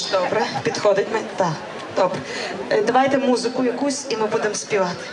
Дуже добре. Підходить мені. Так, добре. Е, Давайте музику якусь і ми будемо співати.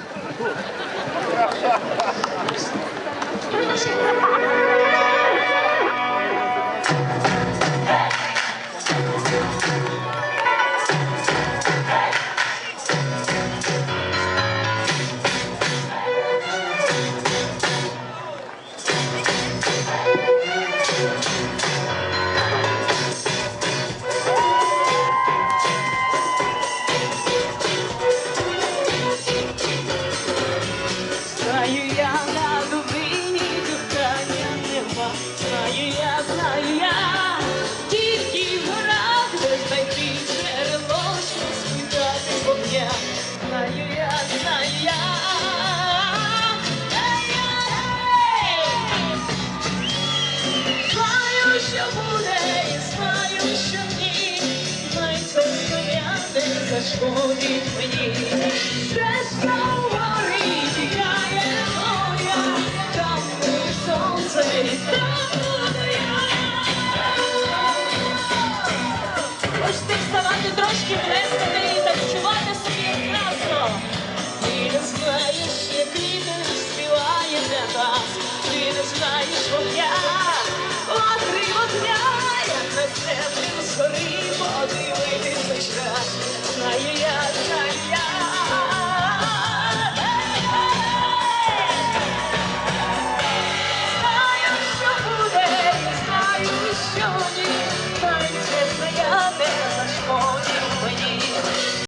Зашкодить мені. Десь на тікає моя, там буде сонце, там буду я. Хочете вставати трошки плескати